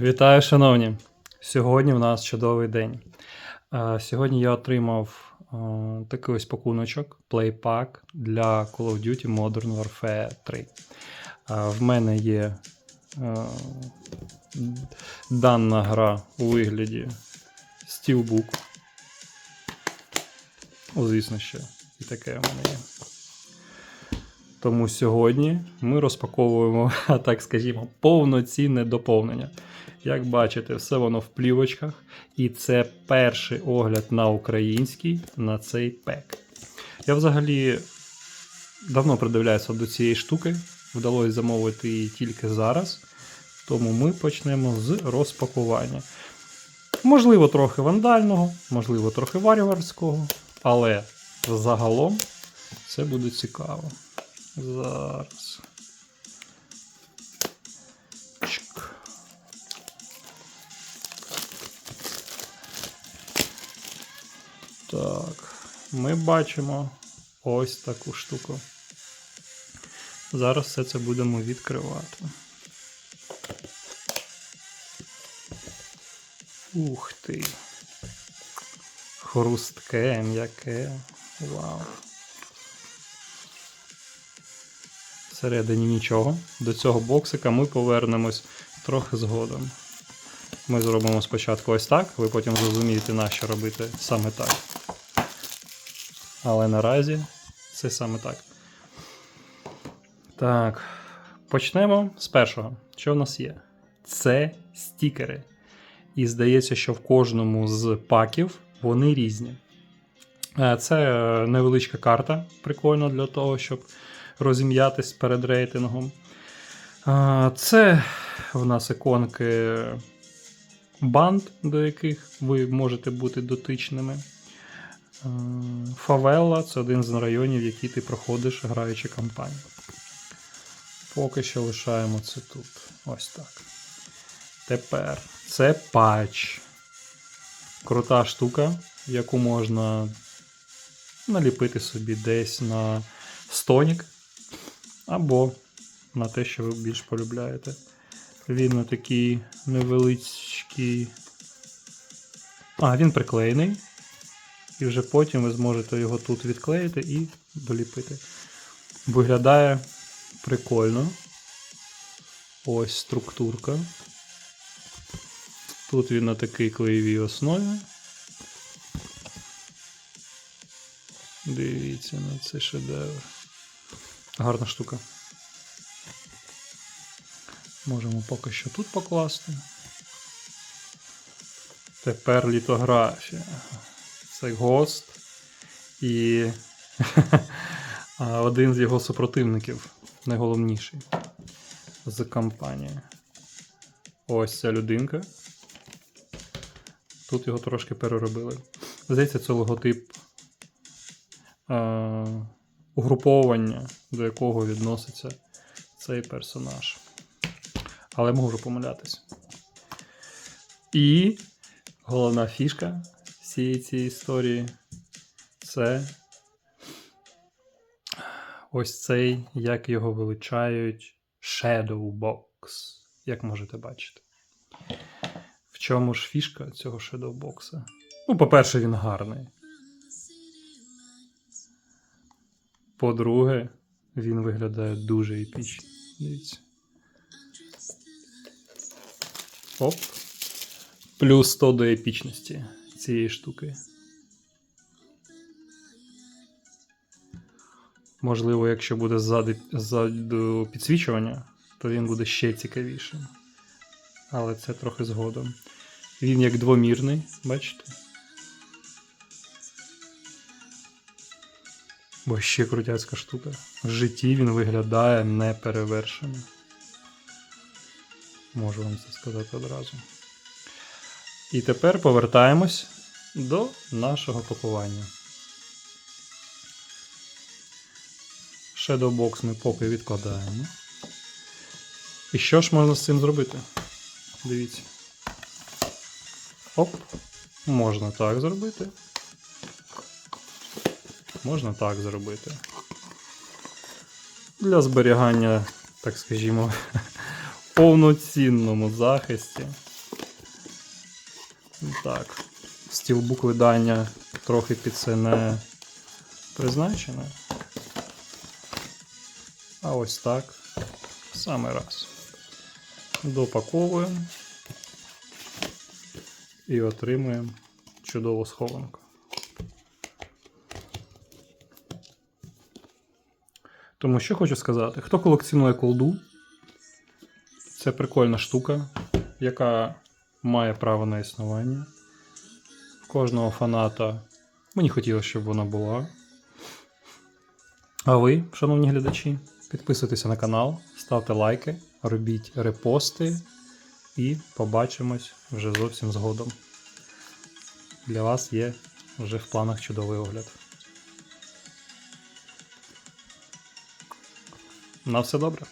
Вітаю, шановні! Сьогодні в нас чудовий день. Е, Сьогодні я отримав е, такий ось пакуночок Playpack для Call of Duty Modern Warfare 3. Е, В мене є дана гра у вигляді Steelbook. О, звісно, що і таке в мене є. Тому сьогодні ми розпаковуємо, так скажімо, повноцінне доповнення. Як бачите, все воно в плівочках, і це перший огляд на український на цей пек. Я взагалі давно придивляюся до цієї штуки, вдалося замовити її тільки зараз. Тому ми почнемо з розпакування. Можливо, трохи вандального, можливо, трохи варварського, але загалом це буде цікаво. Зараз. Ми бачимо ось таку штуку. Зараз все це будемо відкривати. Ух ти. Хрустке, м'яке. Вау. Всередині нічого. До цього боксика ми повернемось трохи згодом. Ми зробимо спочатку ось так, ви потім зрозумієте, на що робити саме так. Але наразі це саме так. Так. Почнемо з першого. Що в нас є? Це стікери. І здається, що в кожному з паків вони різні. Е, Це е, невеличка карта, прикольно для того, щоб розім'ятись перед рейтингом. Це в нас іконки банд, до яких ви можете бути дотичними. Фавелла це один з районів, які ти проходиш, граючи кампанію. Поки що лишаємо це тут. Ось так. Тепер це патч. Крута штука, яку можна наліпити собі десь на стонік або на те, що ви більш полюбляєте. Він на такий невеличкий. А, він приклеєний. І вже потім ви зможете його тут відклеїти і доліпити. Виглядає прикольно. Ось структурка. Тут він на такій клеєвій основі. Дивіться на це шедевр. Гарна штука. Можемо поки що тут покласти. Тепер літографія. Це гост і один з його супротивників, найголовніший з кампанії. Ось ця людинка. Тут його трошки переробили. Здається, це логотип е, угруповання, до якого відноситься цей персонаж. Але можу помилятись. І головна фішка всієї цієї історії це ось цей, як його величають, Shadow Box, як можете бачити. В чому ж фішка цього Shadow Box? Ну, по-перше, він гарний. По-друге, він виглядає дуже епічно. Дивіться. Оп. Плюс 100 до епічності цієї штуки. Можливо, якщо буде ззаду, ззаду підсвічування, то він буде ще цікавішим. Але це трохи згодом. Він як двомірний, бачите? Бо ще крутяцька штука. В житті він виглядає неперевершено. Можу вам це сказати одразу. І тепер повертаємось до нашого пакування. Shadowbox ми поки відкладаємо. І що ж можна з цим зробити? Дивіться. Оп. Можна так зробити. Можна так зробити. Для зберігання, так скажімо, повноцінному захисті Так. Стілбук видання трохи під це не призначене. А ось так. Саме раз. Допаковуємо і отримуємо чудову схованку. Тому що хочу сказати, хто колекціонує колду, це прикольна штука, яка має право на існування. Кожного фаната мені хотілося, щоб вона була. А ви, шановні глядачі, підписуйтеся на канал, ставте лайки, робіть репости і побачимось вже зовсім згодом. Для вас є вже в планах чудовий огляд. На все добре.